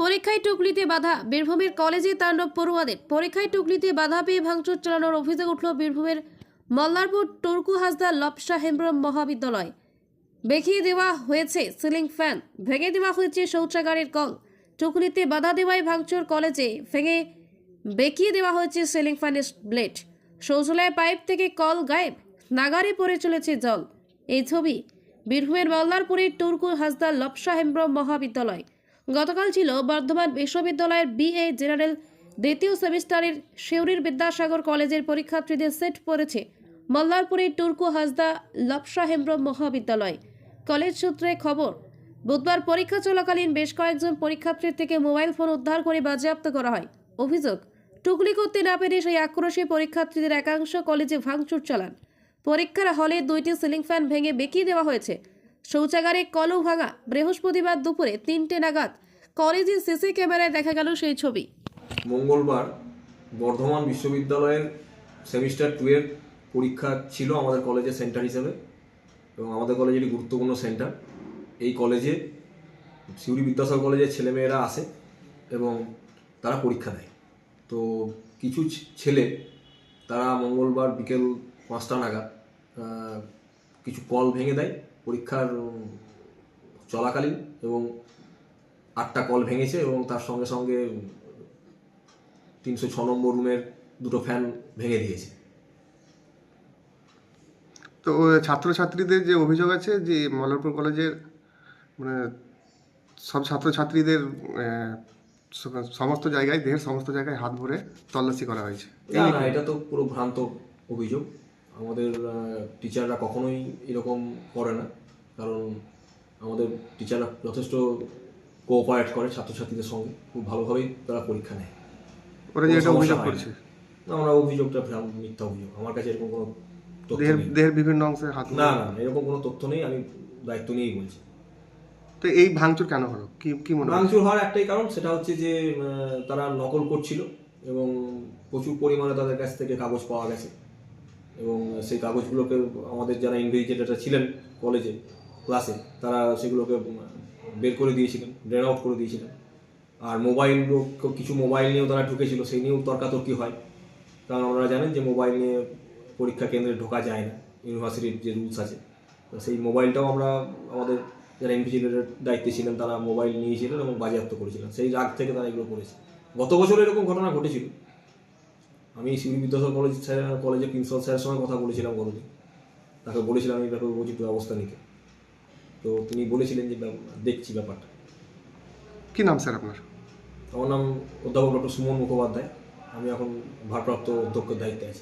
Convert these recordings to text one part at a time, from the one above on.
পরীক্ষায় টুকলিতে বাধা, বীরভূমের কলেজে তাণ্ডব পড়ুয়াদের। পরীক্ষায় টুকলিতে বাধা পেয়ে ভাঙচুর চালানোর অভিযোগ উঠল বীরভূমের মল্লারপুর টুরকু হাসদা লপসা হেমব্রম মহাবিদ্যালয়। বেঁকিয়ে দেওয়া হয়েছে সিলিং ফ্যান, ভেঙে দেওয়া হয়েছে শৌচাগারের কল টুকলিতে বাধা দেওয়ায় ভাঙচুর কলেজে, ভেঙে বেঁকিয়ে দেওয়া হয়েছে সিলিং ফ্যানের ব্লেড। শৌচালয় পাইপ থেকে কল গায়েব, নাগারে পড়ে চলেছে জল এই ছবি বীরভূমের মল্লারপুরের টুরকু হাসদা লপসা হেমব্রম মহাবিদ্যালয়। গতকাল ছিল বর্ধমান বিশ্ববিদ্যালয়ের বিএ জেনারেল দ্বিতীয় সেমিস্টারের শিউরির বিদ্যাসাগর কলেজের পরীক্ষার্থীদের সেট পড়েছে মল্লারপুরের টুরকু হাসদা লপসা হেমব্রম মহাবিদ্যালয়। কলেজ সূত্রে খবর, বুধবার পরীক্ষা চলাকালীন বেশ কয়েকজন পরীক্ষার্থীর থেকে মোবাইল ফোন উদ্ধার করে বাজেয়াপ্ত করা হয়। অভিযোগ, টুকলি করতে না পেরে সেই আক্রোশে পরীক্ষার্থীদের একাংশ কলেজে ভাঙচুর চালান। পরীক্ষার হলে দুইটি সিলিং ফ্যান ভেঙে বেঁকিয়ে দেওয়া হয়েছে। শৌচাগারে কলও ভাঙা বৃহস্পতিবার দুপুরে তিনটে নাগাদ কলেজের সিসি ক্যামেরায় দেখা গেল সেই ছবি। মঙ্গলবার বর্ধমান বিশ্ববিদ্যালয়ের সেমিস্টার টু এর পরীক্ষা ছিল আমাদের কলেজের সেন্টার হিসেবে এবং আমাদের কলেজের গুরুত্বপূর্ণ সেন্টার। এই কলেজে সিউড়ি বিদ্যাসাগর কলেজের ছেলেমেয়েরা আসে এবং তারা পরীক্ষা দেয়। তো কিছু ছেলে তারা মঙ্গলবার বিকেল পাঁচটা নাগাদ কিছু কল ভেঙে দেয় পরীক্ষার চলাকালীন এবং আটটা কল ভেঙেছে এবং তার সঙ্গে সঙ্গে তিনশো ছ নম্বর রুমের দুটো ফ্যান ভেঙে দিয়েছে। তো ছাত্রছাত্রীদের যে অভিযোগ আছে যে মল্লারপুর কলেজের মানে সব ছাত্রছাত্রীদের সমস্ত জায়গায় দেহের সমস্ত জায়গায় হাত ভরে তল্লাশি করা হয়েছে। এটা তো পুরো ভ্রান্ত অভিযোগ। আমাদের টিচাররা কখনোই এরকম করে না। কারণ আমাদের টিচাররা যথেষ্ট কোঅপারেট করে ছাত্রছাত্রীদের সঙ্গে। খুব ভালোভাবেই তারা পরীক্ষা নেয়। ওরা যে অভিযোগ করছে। আমরা অভিযোগটা মিথ্যা অভিযোগ। আমার কাছে এরকম কোনো দেহের বিভিন্ন অংশে হাত না না না, এরকম কোনো তথ্য নেই। আমি দায়িত্ব নিয়েই বলছি। তো এই ভাঙচুর কেন হলো? কি কি মনে ভাঙচুর হওয়ার একটাই কারণ সেটা হচ্ছে যে তারা নকল করছিল এবং প্রচুর পরিমাণে তাদের কাছ থেকে কাগজ পাওয়া গেছে। এবং সেই কাগজগুলোকে আমাদের যারা ইনভেস্টিগেটররা ছিলেন কলেজে ক্লাসে তারা সেগুলোকে বের করে দিয়েছিলেন ড্রেন আউট করে দিয়েছিলেন। আর মোবাইল কিছু মোবাইল নিয়েও তারা ঢুকেছিল, সেই নিয়েও তর্কাতর্কি হয়। কারণ আপনারা জানেন যে মোবাইল নিয়ে পরীক্ষা কেন্দ্রে ঢোকা যায় না ইউনিভার্সিটির যে রুলস আছে। তো সেই মোবাইলটাও আমরা, আমাদের যারা ইনভিজিলেটের দায়িত্বে ছিলেন, তারা মোবাইল নিয়েছিলেন এবং বাজেয়াপ্ত করেছিলেন। সেই রাগ থেকে তারা এগুলো করেছে। গত বছর এরকম ঘটনা ঘটেছিল। আমি শিউরি বিদ্যাসাগর কলেজ স্যার কলেজের প্রিন্সিপাল স্যারের সঙ্গে কথা বলেছিলাম গতদিন। তাকে বলেছিলাম এই ব্যাপারে উচিত ব্যবস্থা নিতে। তো তিনি বলেছিলেন যে ব্যাপ- দেখছি ব্যাপারটা। কি নাম স্যার আপনার? আমার নাম অধ্যাপক ডক্টর সুমন মুখোপাধ্যায়। আমি এখন ভারপ্রাপ্ত অধ্যক্ষের দায়িত্বে আছি।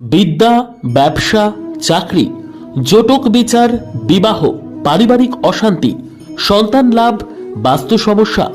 বিদ্যা ব্যবসা চাকরি জটক বিচার বিবাহ পারিবারিক অশান্তি সন্তান লাভ বাস্তু সমস্যা